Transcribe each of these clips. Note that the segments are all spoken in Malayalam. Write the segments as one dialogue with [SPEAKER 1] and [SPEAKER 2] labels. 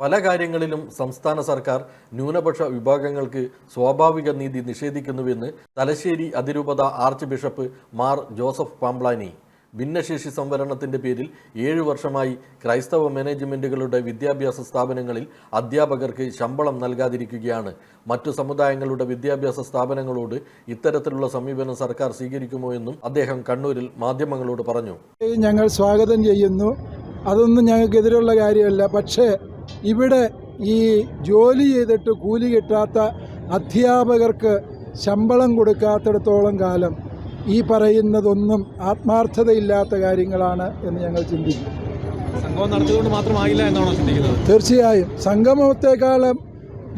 [SPEAKER 1] പല കാര്യങ്ങളിലും സംസ്ഥാന സർക്കാർ ന്യൂനപക്ഷ വിഭാഗങ്ങൾക്ക് സ്വാഭാവിക നീതി നിഷേധിക്കുന്നുവെന്ന് തലശ്ശേരി അതിരൂപത archbishop Mar Joseph Pamplany. ഭിന്നശേഷി സംവരണത്തിന്റെ പേരിൽ ഏഴു വർഷമായി ക്രൈസ്തവ മാനേജ്മെന്റുകളുടെ വിദ്യാഭ്യാസ സ്ഥാപനങ്ങളിൽ അധ്യാപകർക്ക് ശമ്പളം നൽകാതിരിക്കുകയാണ്. മറ്റു സമുദായങ്ങളുടെ വിദ്യാഭ്യാസ സ്ഥാപനങ്ങളോട് ഇത്തരത്തിലുള്ള സമീപനം സർക്കാർ സ്വീകരിക്കുമോ എന്നും അദ്ദേഹം കണ്ണൂരിൽ മാധ്യമങ്ങളോട് പറഞ്ഞു.
[SPEAKER 2] ഞങ്ങൾ സ്വാഗതം ചെയ്യുന്നു. അതൊന്നും ഞങ്ങൾക്കെതിരുള്ള കാര്യമല്ല. പക്ഷേ ഇവിടെ ഈ ജോലി ചെയ്തിട്ട് കൂലി കിട്ടാത്ത അധ്യാപകർക്ക് ശമ്പളം കൊടുക്കാത്തിടത്തോളം കാലം ഈ പറയുന്നതൊന്നും ആത്മാർത്ഥതയില്ലാത്ത കാര്യങ്ങളാണ് എന്ന് ഞങ്ങൾ ചിന്തിക്കും
[SPEAKER 3] സംഗമം നടത്തിയതുകൊണ്ട് മാത്രമായില്ല എന്നാണോ ചിന്തിക്കുന്നത്?
[SPEAKER 2] തീർച്ചയായും. സംഗമത്തെക്കാളും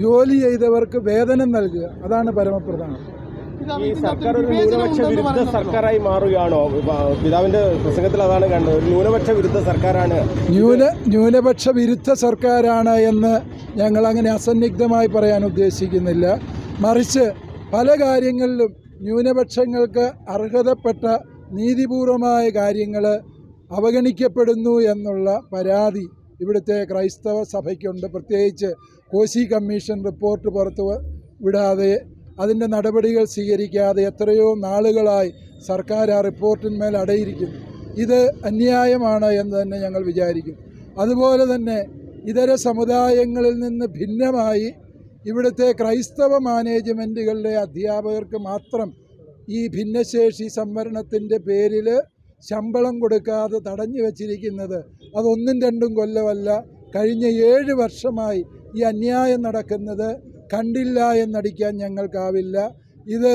[SPEAKER 2] ജോലി ചെയ്തവർക്ക് വേതനം നൽകുക അതാണ് പരമപ്രധാനം.
[SPEAKER 4] ഈ സർക്കാർ ഒരു ന്യൂനപക്ഷ വിരുദ്ധ സർക്കാരായി മാറുകയാണോ? പിതാവിന്റെ പ്രസംഗത്തിൽ അതാണ് കണ്ടത്. ഒരു ന്യൂനപക്ഷ വിരുദ്ധ സർക്കാരാണ്.
[SPEAKER 2] ന്യൂന ന്യൂനപക്ഷ വിരുദ്ധ സർക്കാരാണ് എന്ന് ഞങ്ങൾ അങ്ങനെ അസന്നിഗ്ധമായി പറയാൻ ഉദ്ദേശിക്കുന്നില്ല. മറിച്ച് പല കാര്യങ്ങളിലും ന്യൂനപക്ഷങ്ങൾക്ക് അർഹതപ്പെട്ട നീതിപൂർവമായ കാര്യങ്ങൾ അവഗണിക്കപ്പെടുന്നു എന്നുള്ള പരാതി ഇവിടുത്തെ ക്രൈസ്തവ സഭയ്ക്കുണ്ട്. പ്രത്യേകിച്ച് കോശി കമ്മീഷൻ റിപ്പോർട്ട് പുറത്തു വിടാതെ അതിന്റെ നടപടികൾ സ്വീകരിക്കാതെ എത്രയോ നാളുകളായി സർക്കാർ ആ റിപ്പോർട്ടിന്മേൽ അടയിരിക്കുന്നു. ഇത് അന്യായമാണ് എന്ന് തന്നെ ഞങ്ങൾ വിചാരിക്കും. അതുപോലെ തന്നെ ഇതര സമുദായങ്ങളിൽ നിന്ന് ഭിന്നമായി ഇവിടുത്തെ ക്രൈസ്തവ മാനേജ്മെന്റുകളിലെ അധ്യാപകർക്ക് മാത്രം ഈ ഭിന്നശേഷി സംവരണത്തിന്റെ പേരിൽ ശമ്പളം കൊടുക്കാതെ തടഞ്ഞു വച്ചിരിക്കുന്നത് അതൊന്നും രണ്ടും കൊല്ലമല്ല. കഴിഞ്ഞ ഏഴ് വർഷമായി ഈ അന്യായം നടക്കുന്നത് കണ്ടില്ല എന്നടിക്കാൻ ഞങ്ങൾക്കാവില്ല. ഇത്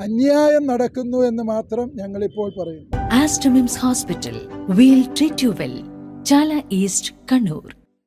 [SPEAKER 2] അന്യായം നടക്കുന്നു എന്ന് മാത്രം ഞങ്ങൾ ഇപ്പോൾ പറയുന്നു.
[SPEAKER 5] Aster MIMS hospital will treat you well Chala east Kannur.